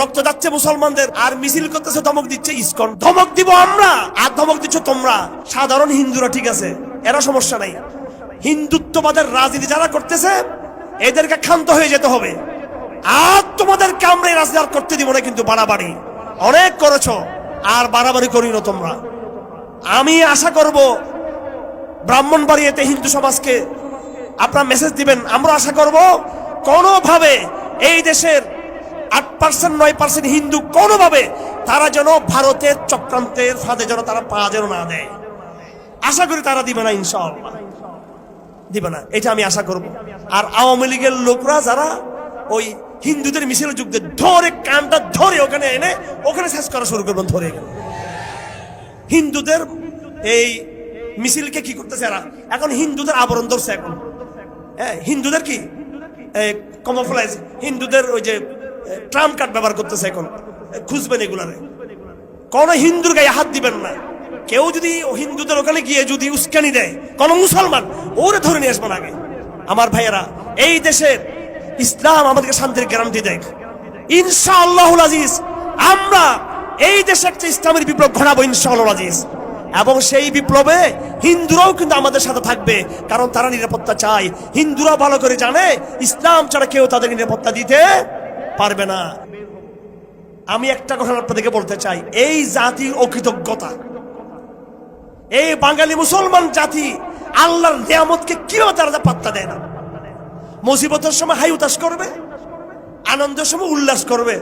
রক্ত যাচ্ছে মুসলমানদের, আর মিছিল করতেছে, ধমক দিচ্ছে ইসকন। ধমক দিব আমরা, আর ধমক দিচ্ছ তোমরা। সাধারণ হিন্দুরা ঠিক আছে, এরা সমস্যা নাই। হিন্দুত্ববাদের রাজনীতি যারা করতেছে, এদেরকে ক্ষান্ত হয়ে যেতে হবে। আর তোমাদেরকে আমরা এই রাজনীতি করতে দিব না, কিন্তু বাড়াবাড়ি। অনেক করেছ, আর বাড়াবাড়ি করি না তোমরা। আমি আশা করব, ব্রাহ্মণবাড়িয়াতে হিন্দু সমাজকে আপনারা মেসেজ দিবেন। আমরা আশা করব, কোনোভাবে এই দেশের আট পার্সেন্ট নয় পার্সেন্ট হিন্দু কোনোভাবে তারা যেন ভারতের চক্রান্তের ফাঁদে যেন তারা পা যেন না দেয়। আশা করি তারা দিবে না, ইনশাআল্লাহ। দিবে না, এটা আমি আশা করব। আর আওয়ামী লীগের লোকরা যারা ওই হিন্দুদের মিছিল যুগ ধরে, কানটা ধরে ওখানে এনে ওখানে শেষ করা শুরু করবেন, ধরে হিন্দুদের এই মিছিলকে কি করতেছে এরা? এখন হিন্দুদের আবরণ ধরছে এখন। হ্যাঁ হিন্দুদের কি? কমোফ্লাইজ হিন্দুদের ওই যে ট্রাম কার্ড ব্যবহার করতেছে এখন। খুঁজবেন এগুলারে। কোন হিন্দুর গায়ে হাত দিবেন না। কেউ যদি হিন্দুদের ওখানে গিয়ে যদি উস্কানি দেয়, কোন মুসলমান, ওরে ধরে নিয়ে আসবেন আগে। আমার ভাইয়েরা, এই দেশের ইসলাম আমাদেরকে শান্তির গ্যারান্টি দেয়। ইনশাআল্লাহ আজিজ, আমরা এই দেশে একটা ইসলামের বিপ্লব ঘটাবো ইনশাআল্লাহ আজিজ। এবং সেই বিপ্লবে হিন্দুরাও কিন্তু আমাদের সাথে থাকবে, কারণ তারা নিরাপত্তা চায়। হিন্দুরা ভালো করে জানে, ইসলাম ছাড়া কেউ তাদের নিরাপত্তা দিতে পারবে না। আমি একটা কথা আপনাদেরকে বলতে চাই। এই জাতির অকৃতজ্ঞতা। এই বাঙালি মুসলমান জাতি আল্লাহর নিয়ামতকে কীভাবে তারা পাত্তা দেয় না? মুসিবতের সময় হাই উতাস করবে, আনন্দের সময় উল্লাস করবে।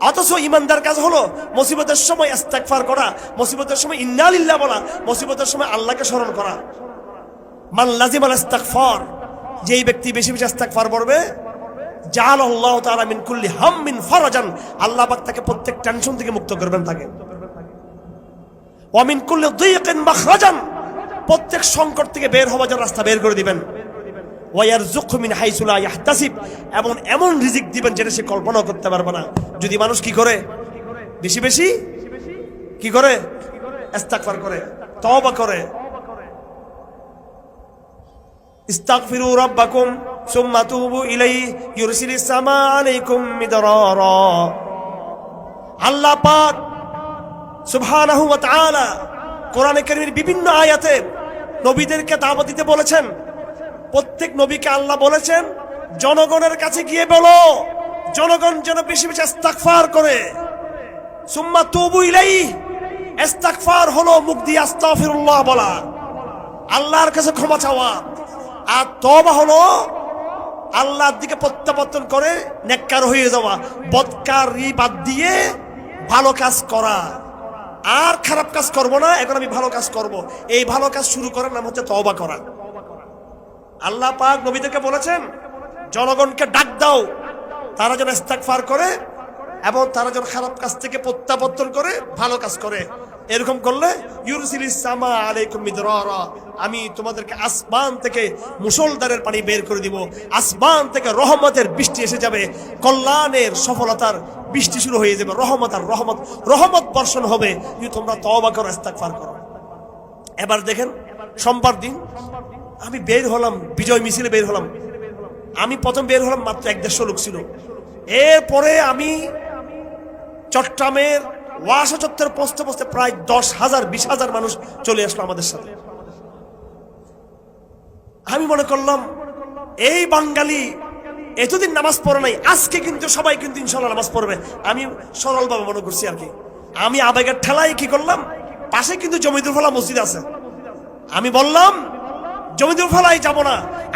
অথচ ইমানদার কাজ হলো মুসিবতের সময় ইস্তেগফার করা, মুসিবতের সময় ইন্নালিল্লাহ বলা, মুসিবতের সময় আল্লাহকে স্মরণ করা। মান লাজিমাল ইস্তেগফার, যেই ব্যক্তি বেশি বেশি ইস্তেগফার পড়বে আল্লাহ মিন কুল্লি হাম্মিন ফারাজান। আল্লাহ পাক তাকে প্রত্যেক টেনশন থেকে মুক্ত করবেন তাকে। ওয়ামিন কুল্লি দিয়কিন মাখরাজান। প্রত্যেক সংকট থেকে বের হওয়ার জন্য রাস্তা বের করে দিবেন। ওয়ারজুকহু মিন হাইসু লা ইয়াহতাসিব। এমন এমন রিজিক দিবেন যেটা সে কল্পনাও করতে পারবে না। যদি মানুষ কি করে? বেশি বেশি? কি করে? ইস্তেগফার করে, তওবা করে। ইস্তাগফিরু রাব্বাকুম। সুম্মা তুবু ইলাইহি ইউরসিলিস সামা আলাইকুম মিদরারা। আল্লাহ পাক সুবহানাহু ওয়া তাআলা কারীমের বিভিন্ন আয়াতে নবীদেরকে দাওয়াত দিতে বলেছেন। প্রত্যেক নবীকে আল্লাহ বলেছেন, জনগণের কাছে গিয়ে বলো, জনগণ যেন বেশি বেশি ইস্তেগফার করে। সুম্মা তুবু ইলাইহি ইস্তেগফার হলো মুখ দিয়ে আস্তাগফিরুল্লাহ বলা। আল্লাহর কাছে ক্ষমা চাওয়া। আর তবা হলো আল্লাহর দিকে প্রত্যাবর্তন করে নেককার হয়ে যাওয়া। বদকারি বাদ দিয়ে ভালো কাজ করা। আর খারাপ কাজ করব না, এখন আমি ভালো কাজ করব। এই ভালো কাজ শুরু করার নাম হচ্ছে তওবা করা। আল্লাহ পাক নবীদেরকে বলেছেন, জনগণকে ডাক দাও। তারা যেন ইস্তেগফার করে এবং তারা যেন খারাপ কাজ থেকে প্রত্যাবর্তন করে, ভালো কাজ করে। এরকম করলে আমি তোমাদেরকে আসমান থেকে মুসলদারের পানি বের করে দিব। আসমান থেকে রহমতের বৃষ্টি এসে যাবে, কল্যাণের সফলতার বৃষ্টি শুরু হয়ে যাবে, রহমত আর রহমত রহমত বর্ষণ হবে। যদি তোমরা তওবা করো, ইস্তেগফার করো। এবার দেখেন, সোমবার দিন আমি বের হলাম, বিজয় মিছিলে বের হলাম। আমি প্রথম বের হলাম মাত্র এক দেড়শো লোক ছিল। এরপরে আমি চট্টগ্রামের ওয়াসা চত্বর পৌঁছতে পৌঁছতে প্রায় দশ হাজার, বিশ হাজার মানুষ চলে আসলো আমাদের সাথে। আমি মনে করলাম, এই বাঙালি এতদিন নামাজ পড়ে নাই, আজকে কিন্তু সবাই কিন্তু ইনশাল্লাহ নামাজ পড়বে। আমি সরলভাবে মনে করছি আর কি। আমি আবেগের ঠেলায় কি করলাম? পাশে কিন্তু জমিদুল ফলা মসজিদ আছে। আমি বললাম, জমিদুল ফলায় যাব না।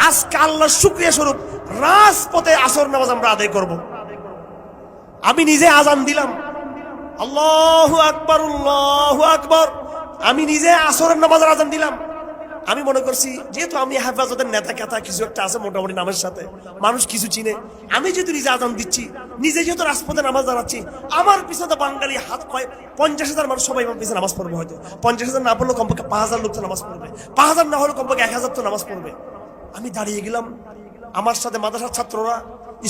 আজকে আল্লাহ শুক্রিয়া স্বরূপ রাজপথে আসর নামাজ আমরা আদায় করব। আমি নিজে আজান দিলাম। আল্লাহ আকবর আল্লাহ আকবর। আমি নিজে আসরের নামাজের আজান দিলাম। আমি মনে করছি, যেহেতু আমি হেফাজতের নেতা কেতা, কিছু একটা আছে মোটামুটি নামের সাথে, মানুষ কিছু চিনে। আমি যেহেতু নিজে আজান দিচ্ছি, নিজে যেহেতু রাজপথে নামাজ দাঁড়াচ্ছি, আমার পিছনে বাঙালি হাত কয়, পঞ্চাশ হাজার মানুষ সবাই আমার পিছনে নামাজ পড়বে হয়তো। পঞ্চাশ হাজার না পড়লে কমপক্ষে পাঁচ হাজার লোক তো নামাজ পড়বে। পাঁচ হাজার না হলে কমপক্ষে এক হাজার তো নামাজ পড়বে। আমি দাঁড়িয়ে গেলাম। আমার সাথে মাদ্রাসার ছাত্ররা,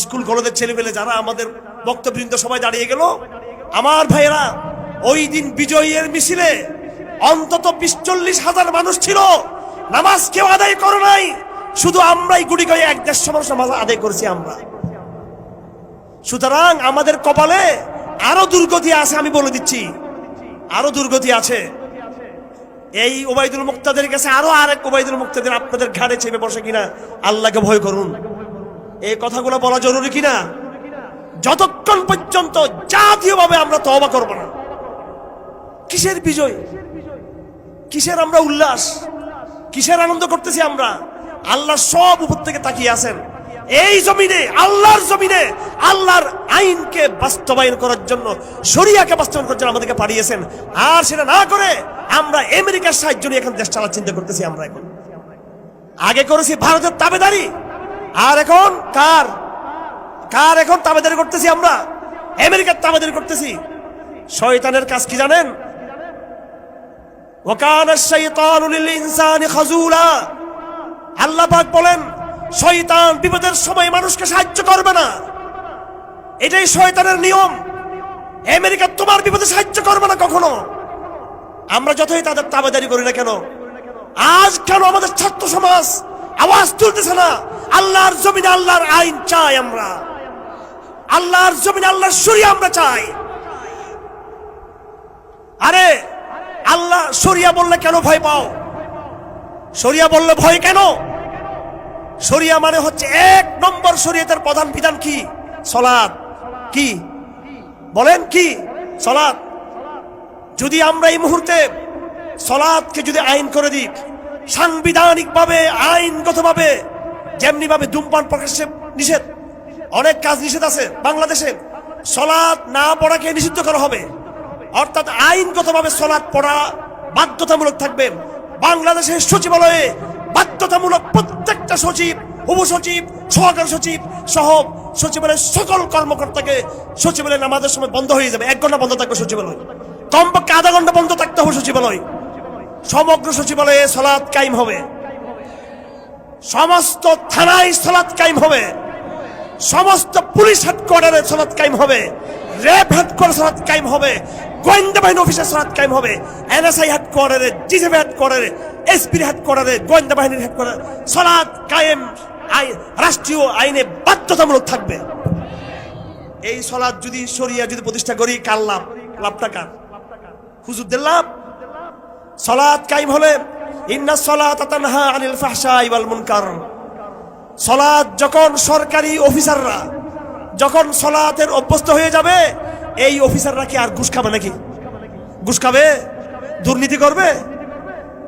স্কুল কলেজের ছেলেপেলে যারা আমাদের বক্তবৃন্দ সবাই দাঁড়িয়ে গেল। আমার ভাইয়েরা, ওই দিন বিজয়ের মিছিলে অন্তত বিশ হাজার মানুষ ছিল। নামাজ কেউ আদায় করো নাই। শুধু আমরাই গুড়ি গায়ে এক দেড়শো মানুষ নামাজ আদায় করেছি আমরা। সুতরাং আমাদের কপালে আরও দুর্গতি আছে আমি বলে দিচ্ছি। আরও দুর্গতি আছে। এই ওবায়দুল মুক্তাদের কাছে আরও আরেক ওবায়দুল মুক্তাদের আপনাদের ঘাড়ে চেপে বসে কিনা, আল্লাহকে ভয় করুন। এই কথাগুলো বলা জরুরি কিনা? যতক্ষণ পর্যন্ত জাতীয়ভাবে আমরা তওবা করব না, কিসের বিজয়? কিসের আমরা উল্লাস? কিসের আনন্দ করতেছি আমরা? আল্লাহ সব উপর থেকে তাকিয়ে আছেন। এই জমিনে, আল্লাহর জমিনে, আল্লাহর আইনকে বাস্তবায়ন করার জন্য, শরিয়াকে বাস্তবায়ন করার জন্য আমাদেরকে পাঠিয়েছেন। আর সেটা না করে আমরা আমেরিকার সাহায্য নিয়ে এখন দেশ চালার চিন্তা করতেছি আমরা এখন। আগে করেছি ভারতের তাবেদারি। আর এখন কার? কার এখন তাবেদারি করতেছি আমরা? আমেরিকার তাবেদারি করতেছি। শয়তানের কাজ কি জানেন? আল্লাহ পাক বলেন, শয়তান বিপদের সময় মানুষকে সাহায্য করবে না। এটাই শয়তানের নিয়ম। আমেরিকা তোমার বিপদে সাহায্য করবে না কখনো। আমরা যতই তাদের তাবেদারি করি না কেন, আজ কেন আমাদের ছাত্র সমাজ আওয়াজ তুলতেছে না? আল্লাহর জমিনে আল্লাহর আইন চাই আমরা। আল্লাহর জমিন আল্লাহর শরিয়া আমরা চাই। আরে, আল্লাহ শরিয়া বললে কেন ভয় পাও? শরিয়া বললে ভয় কেন? শরিয়া মানে হচ্ছে এক নম্বর শরীয়তের প্রধান বিধান কি? সলাদ কি? বলেন কি? সলাদ যদি আমরা এই মুহূর্তে সলাদকে যদি আইন করে দিই, সাংবিধানিকভাবে, আইনগতভাবে যেমনি ভাবে ধূমপান প্রকাশ্যে নিষেধ অনেক কাজ নিষেধ আছে বাংলাদেশে। সলাদ না পড়াকে নিষিদ্ধ করা হবে। অর্থাৎ আইনগতভাবে সলাদ পড়া বাধ্যতামূলক থাকবে। বাংলাদেশের সচিবালয়ে বাধ্যতামূলক প্রত্যেকটা সচিব, উপসচিব, সহকারী সচিব সহ সচিবালয়ের সকল কর্মকর্তাকে সচিবালয় নামাজের সময় বন্ধ হয়ে যাবে। এক ঘণ্টা বন্ধ থাকবে সচিবালয়। কমপক্ষে আধা ঘণ্টা বন্ধ থাকতে হবে সচিবালয়। সমগ্র সচিবালয়ে সলাৎ কায়েম হবে। সমস্ত থানায় সলাৎ কায়েম হবে। সমস্ত পুলিশ হেডকোয়ার্টারে সলাৎ কায়েম হবে, র্যাব হেডকোয়ার্টার সলাৎ কায়েম হবে, গোয়েন্দা বাহিনী অফিসে সলাৎ কায়েম হবে, এনএসআই হেডকোয়ার্টারে জিজেবি হেডকোয়ার্টারে এসপি হেডকোয়ার্টারে, গোয়েন্দা বাহিনীর হেডকোয়ার্টারে সলাৎ কায়েম রাষ্ট্রীয় আইনে বাধ্যতামূলক থাকবে। এই সলাৎ যদি সরিয়া যদি প্রতিষ্ঠা করি, কার লাভ? লাভটা কার? হুজুরদের লাভ? সলাৎ কায়েম হলে, ইন্না সলাত আনিল ফাহশাই ওয়াল মুনকার। সলাৎ যখন সরকারি অফিসাররা, যখন সলাতের অভ্যস্ত হয়ে যাবে, এই অফিসাররা কি আর ঘুষ খাবে নাকি? ঘুষ খাবে? দুর্নীতি করবে?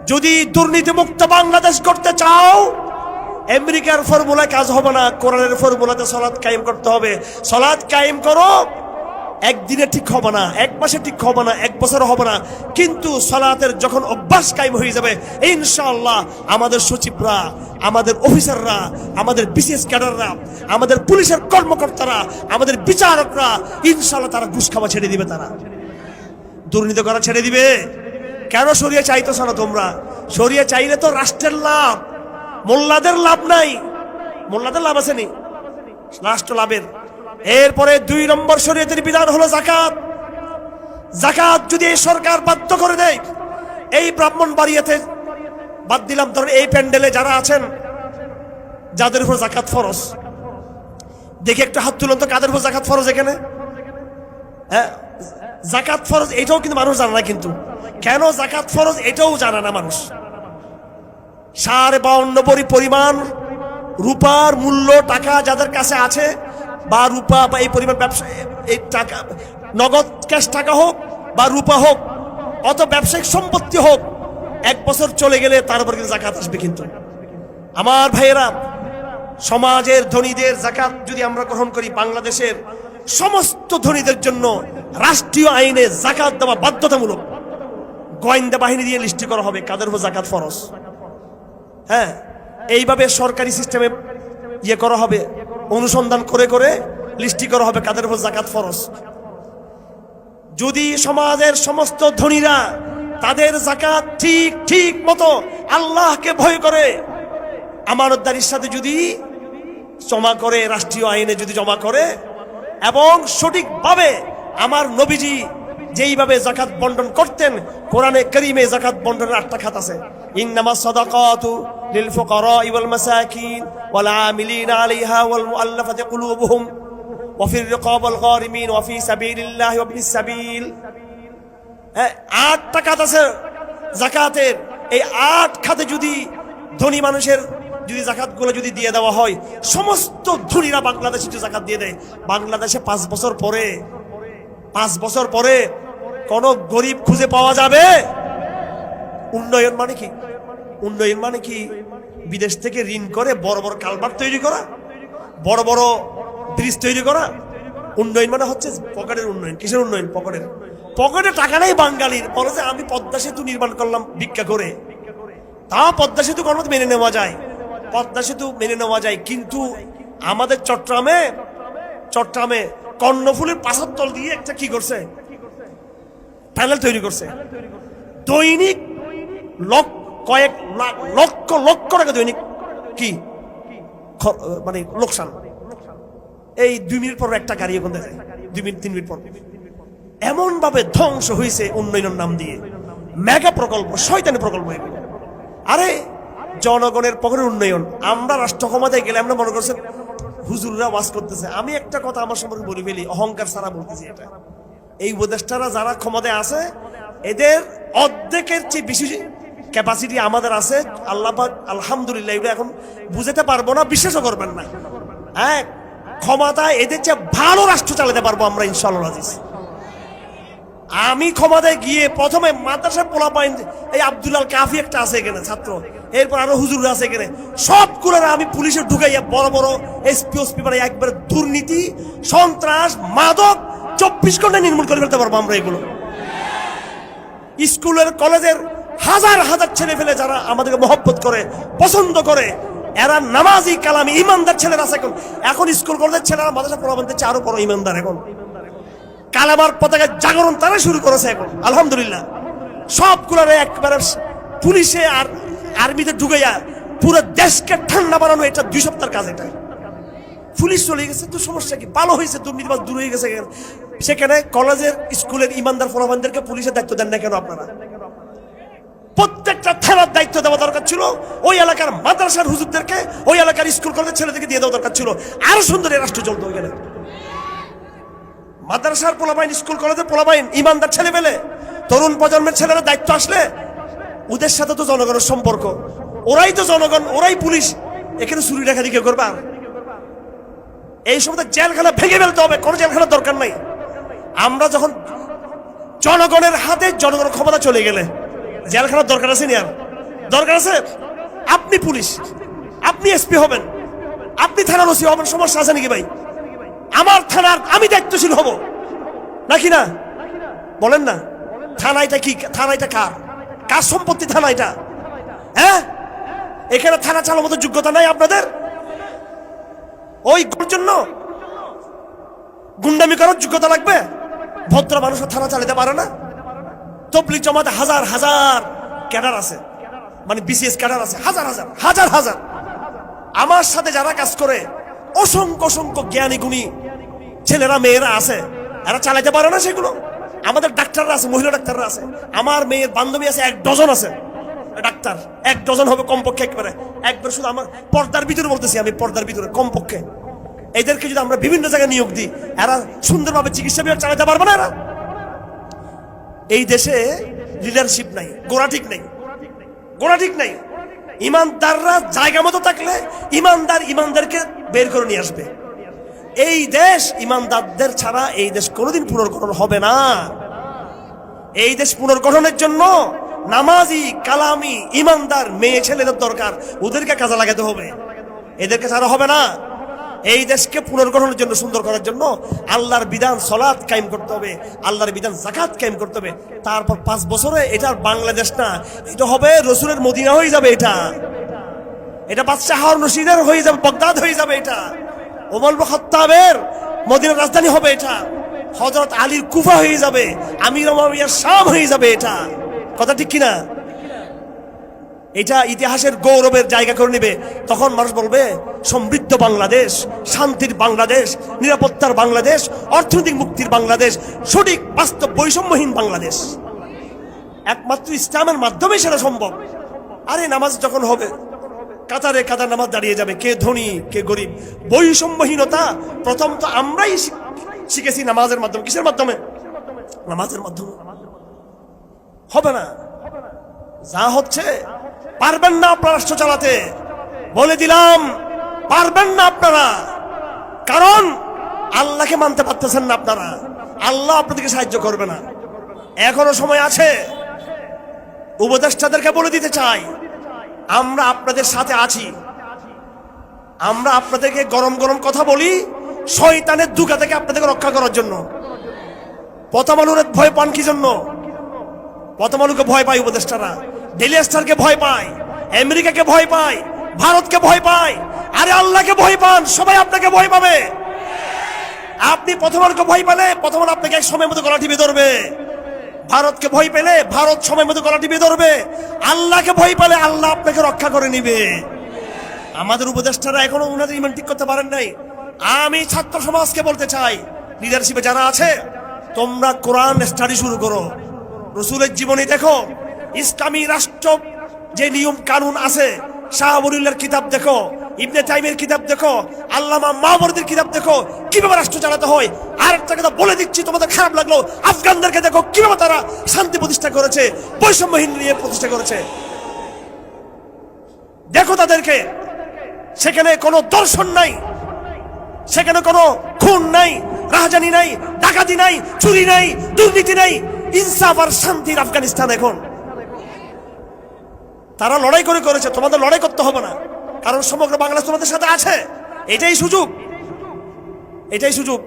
যদি দুর্নীতি মুক্ত বাংলাদেশ করতে চাও, আমেরিকার ফর্মুলায় কাজ হবে না, কোরআনের ফর্মুলাতে সলাদ কায়েম করতে হবে। সলাদ কায়েম করো একদিনে ঠিক হবে না, এক মাসে ঠিক হবে না, এক বছর হবে না। কিন্তু সলাতের যখন অভ্যাস কায়েম হয়ে যাবে, ইনশাআল্লাহ আমাদের সচিবরা, আমাদের অফিসাররা, আমাদের বিশেষ ক্যাডাররা, আমাদের পুলিশের কর্মকর্তারা, আমাদের বিচারকরা, ইনশাআল্লাহ তারা ঘুষ খাওয়া ছেড়ে দিবে তারা। দুর্নীতি করা ছেড়ে দিবে। কেন সরিয়ে চাইতেছ না তোমরা? সরিয়ে চাইলে তো রাষ্ট্রের লাভ। মোল্লাদের লাভ নাই। মোল্লাদের লাভ আছে নি? রাষ্ট্র লাভের। এরপরে দুই নম্বর শরীয়তের বিধান হলো জাকাত জাকাত যদি এই সরকার বাধ্য করে দেয়, এই ব্রাহ্মণ বাড়িয়াতে বাদ দিলাম। ধরুন এই প্যান্ডেলে যারা আছেন, যাদের উপর জাকাত ফরজ। দেখি একটু হাত তুলুন তো, কাদের উপর জাকাত ফরজ এখানে? হ্যাঁ জাকাত ফরজ এটাও কিন্তু মানুষ জানে না কিন্তু। কেন জাকাত ফরজ এটাও জানে না মানুষ। সাড়ে বাউন্ন বড়ি পরিমাণ, রূপার মূল্য, টাকা যাদের কাছে আছে বা রূপা বা এই পরিমাণ ব্যবসা, এই টাকা, নগদ ক্যাশ টাকা হোক বা রূপা হোক অত ব্যবসায়িক সম্পত্তি হোক, এক বছর চলে গেলে তার উপর কিন্তু জাকাত আসবে কিন্তু। আমার ভাইয়েরা, সমাজের ধনীদের জাকাত যদি আমরা গ্রহণ করি, বাংলাদেশের সমস্ত ধনীদের জন্য রাষ্ট্রীয় আইনে জাকাত দেওয়া বাধ্যতামূলক। গোয়েন্দা বাহিনী দিয়ে লিস্টি করা হবে কাদের উপর জাকাত ফরজ। হ্যাঁ এইভাবে সরকারি সিস্টেমে ইয়ে করা হবে। অনুসন্ধান করে করে লিস্টি করা হবে কাদের উপর জাকাত ফরজ। যদি সমাজের সমস্ত ধনীরা তাদের জাকাত ঠিক ঠিক মতো আল্লাহকে ভয় করে, আমানতদারির সাথে যদি জমা করে, রাষ্ট্রীয় আইনে যদি জমা করে, এবং সঠিকভাবে আমার নবীজি যেইভাবে জাকাত বন্টন করতেন, কোরআনে করিমে জাকাত বন্টনের আটটা খাত আছে। ইন্নামা সাদাকাতু মাসাকিন ওয়াল আমিলিন আলাইহা ওয়াল মুআল্লাফাতি কুলুবুহুম ওয়াফির রিকাবাল গারিমিন ওয়াফি সাবিলিল্লাহ ওয়াবনিস সাবিল হ্যাঁ, আটটা খাত আছে জাকাতের। এই আট খাতে যদি ধনী মানুষের যদি জাকাতগুলো যদি দিয়ে দেওয়া হয় সমস্ত ধনীরা বাংলাদেশে যদি জাকাত দিয়ে দেয়। বাংলাদেশে পাঁচ বছর পরে পাঁচ বছর পরে কোন গরিব খুঁজে পাওয়া যাবে? উন্নয়ন মানে কি? উন্নয়ন মানে কি? বিদেশ থেকে ঋণ করে বড় বড় কালবার তৈরি করা, বড় বড় ব্রিজ তৈরি করা। উন্নয়ন মানে হচ্ছে পকেটের উন্নয়ন। কিসের উন্নয়ন? পকেটের। পকেটে টাকা নেই বাঙালির। বলে যে আমি পদ্মা সেতু নির্মাণ করলাম ভিক্ষা করে। তা পদ্মা সেতু কর্মত মেনে নেওয়া যায়। পদ্মা সেতু মেনে নেওয়া যায় কিন্তু আমাদের চট্টগ্রামে চট্টগ্রামে কর্ণফুলের পাশার তল দিয়ে একটা কি করছে? প্যানেল তৈরি করছে। দৈনিক লক কয়েক লাখ, লক্ষ লক্ষ টাকা দৈনিক কি? মানে লোকসান। এই দুই মিনিট পর একটা গাড়ি ওখান থেকে দুই মিনিট, তিন মিনিট পর। এমন ভাবে ধ্বংস হয়েছে উন্নয়নের নাম দিয়ে। মেগা প্রকল্প, শয়তানি প্রকল্প আরে, জনগণের পকেটের উন্নয়ন। আমরা রাষ্ট্র ক্ষমতায় গেলে আমরা মনে করছেন হুজুররা ওয়াজ করতেছে। আমি একটা কথা আমার সম্পর্কে বলে, ফেলি, অহংকার সারা বলতেছি এটা। এই উপদেষ্টারা যারা ক্ষমতায় আছে, এদের অর্ধেকের চেয়ে বেশি ক্যাপাসিটি আমাদের আছে, আল্লাহ আলহামদুলিল্লাহ এগুলো এখন বুঝাতে পারব না, বিশ্বাসও করবেন না। হ্যাঁ ক্ষমতা এদের চেয়ে ভালো রাষ্ট্র চালাতে পারব আমরা ইনশাল্লাহ আমি ক্ষমতায় গিয়ে প্রথমে মাদ্রাসা পোলা পাইন এই আব্দুল্লাহ কাফি একটা আছে এখানে, ছাত্র। এরপর আরও হুজুর আছে এখানে। সবগুলো আমি পুলিশে ঢুকাইয়া বড় বড় এসপি, ওসপি মানে একবার দুর্নীতি, সন্ত্রাস, মাদক, চব্বিশ ঘণ্টা নির্মূল করে ফেলতে পারব আমরা এগুলো। স্কুলের, কলেজের হাজার হাজার ছেলে ফেলে যারা আমাদেরকে মহব্বত করে, পছন্দ করে, এরা নামাজি কালামি ইমানদার ছেলেরা আছে এখন। এখন স্কুল কলেজের ছেলেরা মাদ্রাসা পড়াবেন চেয়ে আরও বড় ইমানদার এখন। কালামার পতাকা জাগরণ তারা শুরু করেছে এখন, আলহামদুলিল্লাহ। সবগুলোর একবারে পুলিশে আর আর্মিতে ঢুকাইয়া পুরো দেশকে ঠান্ডা বানানো, এটা দুই সপ্তাহের কাজ এটা। পুলিশ চলে গেছে, তো সমস্যা কি? ভালো হয়েছে দুর্নীতিবাদ দূর হয়ে গেছে। সেখানে কলেজের স্কুলের ইমানদার ফলাফানদেরকে পুলিশের দায়িত্ব দেন না কেন আপনারা? প্রত্যেকটা থানার দায়িত্ব দেওয়া দরকার ছিল। ওই এলাকার মাদ্রাসার হুজুরদেরকে, ওই এলাকার স্কুল কলেজের ছেলেদেরকে দিয়ে দেওয়া দরকার ছিল। আরও সুন্দর রাষ্ট্র চলতো ওইখানে। মাদ্রাসার পোলাবাইন, স্কুল কলেজের পোলাবাইন, ইমানদার ছেলে পেলে তরুণ প্রজন্মের ছেলেরা দায়িত্ব আসলে ওদের সাথে তো জনগণের সম্পর্ক। ওরাই তো জনগণ, ওরাই পুলিশ। এখানে চুরি দেখা দিকে করবে এই সময় জেলখানা ভেঙে ফেলতে হবে, কোনো জেলখানার দরকার নাই। আমরা যখন জনগণের হাতে জনগণের ক্ষমতা চলে গেলে জেলখানার দরকার আছে নি আর? দরকার আছে? আপনি পুলিশ। আপনি এসপি হবেন। আপনি থানার ওসি হবেন, সমস্যা আছে নাকি ভাই? আমার থানার আমি দায়িত্বশীল হব। নাকি না? বলেন না। থানা এটা কি? থানাইটা কার? কার সম্পত্তি থানা এটা? হ্যাঁ? এখানে থানা চালার মতো যোগ্যতা নাই আপনাদের? ওই জন্য? গুন্ডামি করার যোগ্যতা লাগবে? ভদ্র মানুষ থানা চালাতে পারে না? তবলিক জমাতে হাজার হাজার ক্যাডার আছে। মানে বিসিএস ক্যাডার আছে, হাজার হাজার হাজার হাজার। আমার সাথে যারা কাজ করে, অসংখ্য অসংখ্য জ্ঞানী, গুণী ছেলেরা, মেয়েরা আছে। এরা চালাতে পারে না সেগুলো। আমাদের ডাক্তাররা আছে, মহিলা ডাক্তাররা আছে। আমার মেয়ের বান্ধবী আছে, এক ডজন আছে। ডাক্তার, এক ডজন হবে কমপক্ষে একবারে। একবার শুধু আমার পর্দার ভিতরে বলতেছি আমি, পর্দার ভিতরে, কমপক্ষে। এদেরকে যদি আমরা বিভিন্ন জায়গায় নিয়োগ দিই, এরা সুন্দরভাবে চিকিৎসা বিভাগ চালাতে পারবে না এরা? এই দেশে লিডারশিপ নাই, গোড়া ঠিক নাই, গোড়া ঠিক নাই। ইমানদাররা জায়গা মতো থাকলে ইমানদার ইমানদারকে বের করে নিয়ে আসবে। এই দেশ ইমানদারদের ছাড়া এই দেশ কোনোদিন পুনর্গঠন হবে না। এই দেশ পুনর্গঠনের জন্য নামাজি, কালামি, ইমানদার, মেয়ে, ছেলেদের দরকার। ওদেরকে কাজে লাগাতে হবে। এদেরকে ছাড়া হবে না। এই দেশকে পুনর্গঠনের জন্য, সুন্দর করার জন্য আল্লাহর বিধান সলাৎ কায়েম করতে হবে, আল্লাহর বিধান জাকাত কায়েম করতে হবে। তারপর পাঁচ বছরে এটা বাংলাদেশ না, এটা হবে রসুলের মদিনা হয়ে যাবে এটা। এটা বাদশাহ রশিদের হয়ে যাবে, বগদাদ হয়ে যাবে এটা। ইবনে খাত্তাবের মদিনার রাজধানী হবে এটা। হজরত আলীর কুফা হয়ে যাবে, আমির শাম হয়ে যাবে এটা। কথা ঠিক কিনা? এটা ইতিহাসের গৌরবের জায়গা করে নেবে। তখন মানুষ বলবে, সমৃদ্ধ বাংলাদেশ, শান্তির বাংলাদেশ, নিরাপত্তার বাংলাদেশ, অর্থনৈতিক মুক্তির বাংলাদেশ, সঠিক, বাস্তব, বৈষম্যহীন বাংলাদেশ। একমাত্র ইসলামের মাধ্যমে সেটা সম্ভব। আরে নামাজ যখন হবে, কাতারে কাতার নামাজ দাঁড়িয়ে যাবে, কে ধনী, কে গরিব। বৈষম্যহীনতা প্রথম তো আমরাই শিখেছি নামাজের মাধ্যমে। কিসের মাধ্যমে? নামাজের মাধ্যমে। হবে না। যা হচ্ছে পারবেন না আপনারা রাষ্ট্র চালাতে। বলে দিলাম, পারবেন না আপনারা। কারণ আল্লাহকে মানতে পারতেছেন না আপনারা। আল্লাহ আপনাদেরকে সাহায্য করবে না। এখনও সময় আছে। উপদেষ্টাদেরকে বলে দিতে চাই, আমরা আপনাদের সাথে আছি। আমরা আপনাদেরকে গরম গরম কথা বলি, শয়তানের দুকা থেকে আপনাদেরকে রক্ষা করার জন্য। প্রথম আলোর ভয় পান কি জন্য? প্রথম আলোকে ভয় পায় উপদেষ্টারা। ডেলি স্টারকে ভয় পায়, আমেরিকাকে ভয় পায়, ভারতকে ভয় পায়, আরে আল্লাহকে ভয় পান, সবাই আপনাকে ভয় পাবে। আপনি প্রথম ভয় পেলে, প্রথম আপনাকে এক সময় মতো গলা টিপে ধরবে। ভারতকে ভয় পেলে, ভারত সময় মতো গলা টিপে ধরবে। আল্লাহকে ভয় পেলে, আল্লাহ আপনাকে রক্ষা করে নিবে। আমাদের উপদেষ্টারা এখনও উনাদের ইমান ঠিক করতে পারেন নাই। আমি ছাত্র সমাজকে বলতে চাই লিডারশিপে যারা আছে, তোমরা কোরআন স্টাডি শুরু করো। রসুলের জীবনী দেখো ইসলামী রাষ্ট্র যে নিয়ম কানুন আছে শাহবুল্লার কিতাব দেখো, ইবনে তাইমের কিতাব দেখো, আল্লামা মাহমুদের কিতাব দেখো, কীভাবে রাষ্ট্র চালাতে হয়? আর একটা কথা বলে দিচ্ছি, তোমাদের খারাপ লাগল, আফগানদেরকে দেখো কীভাবে তারা শান্তি প্রতিষ্ঠা করেছে, বৈষম্যহীন নিয়ে প্রতিষ্ঠা করেছে। দেখো তাদেরকে, সেখানে কোনো দর্শন নাই, সেখানে কোনো খুন নাই, রাহাজানি নাই, ডাকাতি নাই, চুরি নাই, দুর্নীতি নাই, ইনসাফ আর শান্তির আফগানিস্তান এখন। তারা লড়াই করে করেছে, তোমাদের লড়াই করতে হবে না। কারণ সমগ্র বাংলাদেশ তোমাদের সাথে আছে। এটাই সুযোগ। এটাই সুযোগ।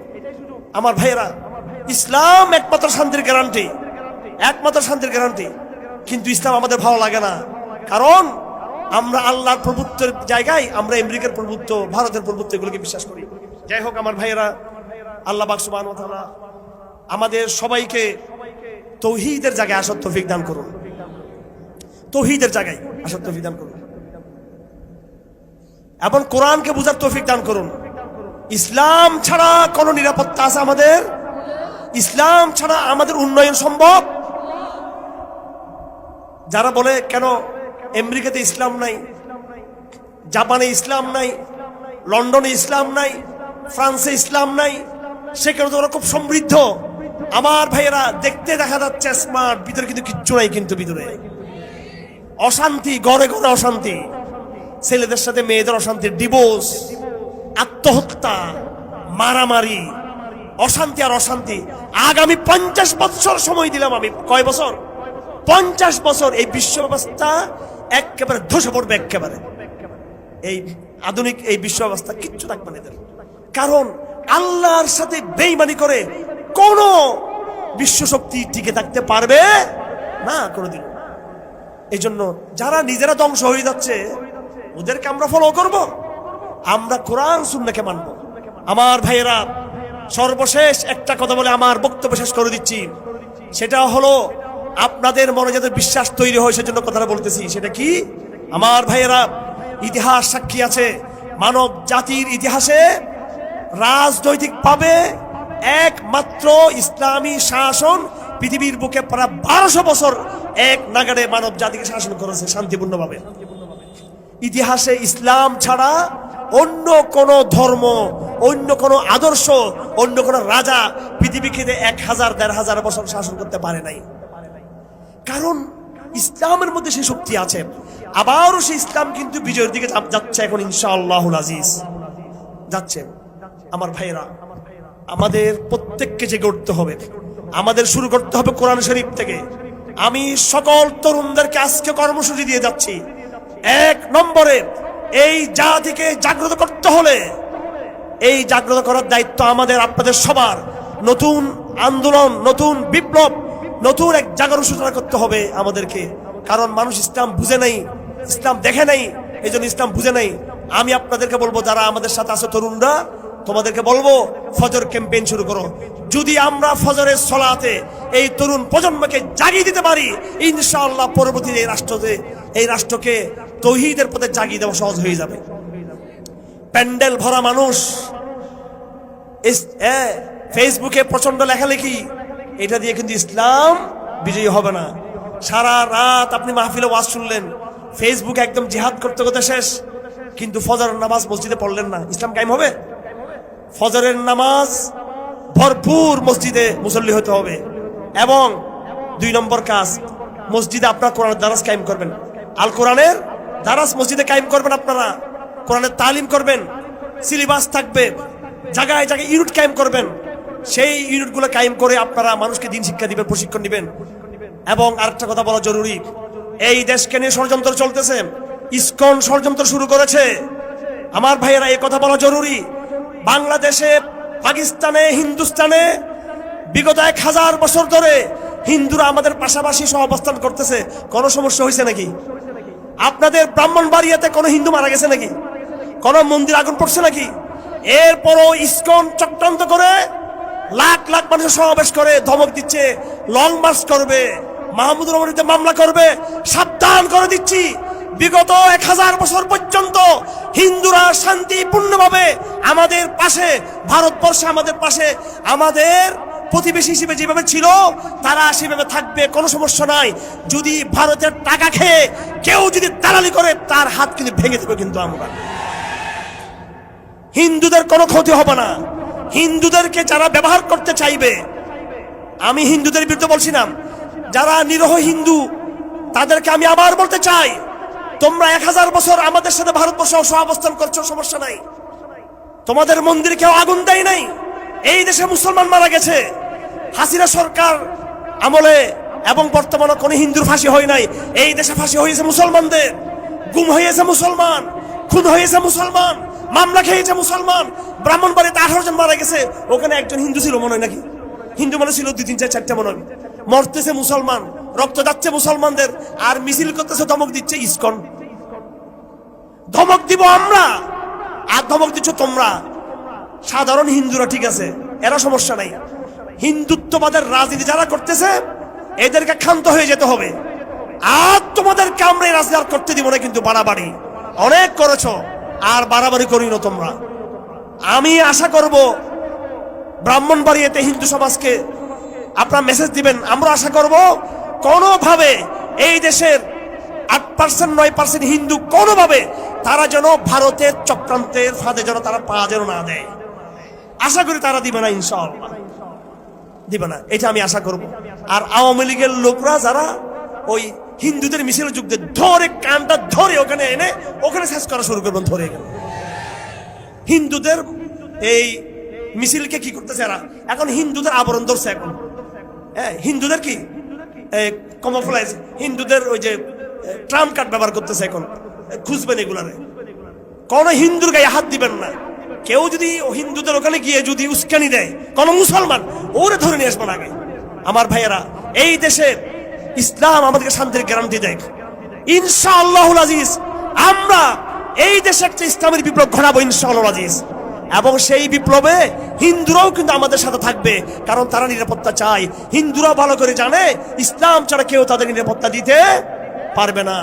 আমার ভাইয়েরা, ইসলাম একমাত্র শান্তির গ্যারান্টি একমাত্র শান্তির গ্যারান্টি কিন্তু ইসলাম আমাদের ভালো লাগে না। কারণ আমরা আল্লাহর প্রভুত্বের জায়গায় আমরা আমেরিকার প্রভুত্ব, ভারতের প্রভুত্ব এগুলোকে বিশ্বাস করি। যাই হোক, আমার ভাইয়েরা, আল্লাহ বাকসুবান আমাদের সবাইকে তৌহিদের জায়গায় আসার তৌফিক দান করুন। তৌহিদের জায়গায় আসার তৌফিক দান করুন। এবং কোরআনকে বুঝার তৌফিক দান করুন। ইসলাম ছাড়া কোনো নিরাপত্তা আছে আমাদের? ইসলাম ছাড়া আমাদের উন্নয়ন সম্ভব? যারা বলে, কেন আমেরিকাতে ইসলাম নাই? জাপানে ইসলাম নাই? লন্ডনে ইসলাম নাই? ফ্রান্সে ইসলাম নাই? সেখানে তো ওরা খুব সমৃদ্ধ। আমার ভাইয়েরা, দেখতে দেখা যাচ্ছে স্মার্ট ভিতরে কিন্তু কিচ্ছু নাই কিন্তু ভিতরে। অশান্তি গড়ে গড়ে অশান্তি। ছেলেদের সাথে মেয়েদের অশান্তি ডিভোর্স আত্মহত্যা, মারামারি, অশান্তি আর অশান্তি। আগামী পঞ্চাশ বছর সময় দিলাম আমি। কয় বছর? পঞ্চাশ বছর। এই বিশ্ব ব্যবস্থা একেবারে ধসে পড়বে একেবারে। এই আধুনিক এই বিশ্ব ব্যবস্থা কিচ্ছু থাকবে না এদের। কারণ আল্লাহর সাথে বেইমানি করে কোন বিশ্ব শক্তি টিকে থাকতে পারবে না কোনোদিন এই জন্য যারা নিজেরা ধ্বংস হয়ে যাচ্ছে, ওদেরকে আমরা ফলো করব। আমরা কোরআন সুন্নাকে মানব। আমার ভাইয়েরা, সর্বশেষ একটা কথা বলে আমার বক্তব্য শেষ করে দিচ্ছি। সেটা হলো, আপনাদের মনে যাতে বিশ্বাস তৈরি হয়, সেজন্য কথাটা বলতেছি। সেটা কি? আমার ভাইয়েরা, ইতিহাস সাক্ষী আছে। মানব জাতির ইতিহাসে রাজনৈতিকভাবে একমাত্র ইসলামী শাসন পৃথিবীর বুকে প্রায় বারোশো বছর এক নাগাড়ে মানব জাতিকে শাসন করেছে শান্তিপূর্ণভাবে। ইতিহাসে ইসলাম ছাড়া অন্য কোন ধর্ম, অন্য কোন আদর্শ, অন্য কোন রাজা পৃথিবীকে এক হাজার, দেড় হাজার বছর শাসন করতে পারে নাই। কারণ ইসলামের মধ্যে সেই শক্তি আছে। আবারও সেই ইসলাম কিন্তু বিজয়ের দিকে যাচ্ছে এখন ইনশাআল্লাহ আজিজ। যাচ্ছে। আমার ভাইয়েরা, আমাদের প্রত্যেককে জেগে উঠতে হবে। আমাদের শুরু করতে হবে কোরআন শরীফ থেকে। আমি সকল তরুণদেরকে আজকে কর্মসূচি দিয়ে যাচ্ছি। এক নম্বরে, এই জাতিকে জাগ্রত করতে হলে এই জাগ্রত করার দায়িত্ব আমাদের, আপনাদের সবার। নতুন আন্দোলন, নতুন বিপ্লব, নতুন এক জাগরণ সূচনা করতে হবে আমাদেরকে। কারণ মানুষ ইসলাম বুঝে নাই, ইসলাম দেখে নাই এই ইসলাম বুঝে নাই। আমি আপনাদেরকে বলব, যারা আমাদের সাথে আছে তরুণরা তোমাদেরকে বলব, ফজর ক্যাম্পেইন শুরু করো। যদি আমরা ফজরের সলাতে এই তরুণ প্রজন্মকে জাগিয়ে দিতে পারি, ইনশাআল্লাহ পরবর্তী এই রাষ্ট্রতে, এই রাষ্ট্রকে তৌহিদের পথে জাগিয়ে দেওয়া সহজ হয়ে যাবে। প্যান্ডেল ভরা মানুষ ফেসবুকে প্রচণ্ড লেখালেখি, এটা দিয়ে কিন্তু ইসলাম বিজয়ী হবে না। সারা রাত আপনি মাহফিলে ওয়াজ শুনলেন, ফেসবুকে একদম জিহাদ করতে করতে শেষ, কিন্তু ফজর নামাজ মসজিদে পড়লেন না। ইসলাম কায়েম হবে? ফজরের নামাজ ভরপুর মসজিদে মুসল্লি হতে হবে। এবং দুই নম্বর কাজ, মসজিদে আপনার কোরআনের দারাজ কায়েম করবেন। আল কোরআনের দারাজ মসজিদে কায়েম করবেন আপনারা। কোরআনের তালিম করবেন। সিলেবাস থাকবে। জায়গায় জায়গায় ইউনিট কায়েম করবেন। সেই ইউনিটগুলো কায়েম করে আপনারা মানুষকে দিন শিক্ষা দিবেন, প্রশিক্ষণ দিবেন। এবং আরেকটা কথা বলা জরুরি, এই দেশকে নিয়ে ষড়যন্ত্র চলতেছে। ইস্কন ষড়যন্ত্র শুরু করেছে। আমার ভাইয়েরা, এই কথা বলা জরুরি। বাংলাদেশে, পাকিস্তানে, হিন্দুস্তানে বিগত এক হাজার বছর ধরে হিন্দুরা আমাদের পাশাপাশি সহ অবস্থান করতেছে। কোনো সমস্যা হয়েছে নাকি? আপনাদের ব্রাহ্মণ বাড়িয়াতে কোনো হিন্দু মারা গেছে নাকি? কোন মন্দির আগুন পড়ছে নাকি? এরপরও ইস্কন চক্রান্ত করে লাখ লাখ মানুষের সমাবেশ করে, ধমক দিচ্ছে লং মার্চ করবে, মাহমুদুর রহমানিতে মামলা করবে, সাবধান করে দিচ্ছি। বিগত এক হাজার বছর পর্যন্ত হিন্দুরা শান্তিপূর্ণভাবে আমাদের পাশে, ভারতবর্ষে আমাদের পাশে, আমাদের প্রতিবেশী হিসেবে যেভাবে ছিল, তারা সেভাবে থাকবে, কোনো সমস্যা নাই। যদি ভারতের টাকা খেয়ে কেউ যদি দালালি করে, তার হাত কিন্তু ভেঙে দেবে কিন্তু আমরা। হিন্দুদের কোনো ক্ষতি হবে না। হিন্দুদেরকে যারা ব্যবহার করতে চাইবে, আমি হিন্দুদের বিরুদ্ধে বলছিলাম, যারা নিরহ হিন্দু, তাদেরকে আমি আবার বলতে চাই তোমরা এক হাজার বছর আমাদের সাথে ভারতবর্ষ সহাবস্থান করছ, সমস্যা নাই। তোমাদের মন্দির কেউ আগুন দেয় নাই। এই দেশে মুসলমান মারা গেছে। হাসিনা সরকার আমলে এবং বর্তমানে কোনো হিন্দুর ফাঁসি হয় নাই। এই দেশে ফাঁসি হয়েছে মুসলমানদের। গুম হয়েছে মুসলমান। খুন হয়েছে মুসলমান। মামলা খেয়েছে মুসলমান। ব্রাহ্মণ বাড়িতে আঠারো জন মারা গেছে। ওখানে একজন হিন্দু ছিল মনে হয় নাকি? হিন্দু মানে ছিল দুই, তিন, চার, চারটে মনে হয়। মরতেছে মুসলমান। রক্ত যাচ্ছে মুসলমানদের, আর মিছিল করতেছে, ধমক দিচ্ছে ইসকন। ধমক দিব আমরা, আর ধমক দিচ্ছ তোমরা। সাধারণ হিন্দুরা ঠিক আছে, এরা সমস্যা নাই। হিন্দুত্ববাদের রাজনীতি যারা করতেছে, এদেরকে ক্ষান্ত হয়ে যেতে হবে। আর তোমাদেরকে আমরা এই রাজনীতি আর করতে দিব না, কিন্তু বাড়াবাড়ি। অনেক করেছ, আর বাড়াবাড়ি করি না তোমরা। আমি আশা করব, ব্রাহ্মণবাড়িয়াতে হিন্দু সমাজকে আপনারা মেসেজ দিবেন। আমরা আশা করব কোনোভাবে এই দেশের আট পার্সেন্ট, নয় পার্সেন্ট হিন্দু কোনোভাবে তারা যেন ভারতের চক্রান্তের ফাঁদে যেন তারা পা যেন না দেয়। আশা করি তারা দিবে না, ইনশাআল্লাহ। দিবে না, এটা আমি আশা করব। আর আওয়ামী লীগের লোকরা যারা ওই হিন্দুদের মিছিলে যুগ ধরে, কানটা ধরে ওখানে এনে, ওখানে শেষ করা শুরু করবেন, ধরে গেল। হিন্দুদের এই মিছিলকে কি করতেছে এরা? এখন হিন্দুদের আবরণ ধরছে এখন। হ্যাঁ হিন্দুদের কি? কমোফ্লাইজ, হিন্দুদের ওই যে ট্রাম্প কার্ড ব্যবহার করতেছে এখন। খুঁজবেন এগুলারে। কোন হিন্দুর গায়ে হাত দিবেন না। কেউ যদি হিন্দুদের ওখানে গিয়ে যদি উস্কানি দেয়, কোন মুসলমান, ওরে ধরে নিয়ে আসবেন আগে। আমার ভাইয়েরা, এই দেশে ইসলাম আমাদেরকে শান্তির গ্যারান্টি দেয়। ইনশাআল্লাহুল আজিজ, আমরা এই দেশে একটা ইসলামের বিপ্লব ঘটাবো ইনশাআল্লাহ আজিজ। এবং সেই বিপ্লবে হিন্দুরাও কিন্তু আমাদের সাথে থাকবে, কারণ তারা নিরাপত্তা চায়। হিন্দুরা ভালো করে জানে, ইসলাম ছাড়া কেউ তাদের নিরাপত্তা দিতে পারবে না।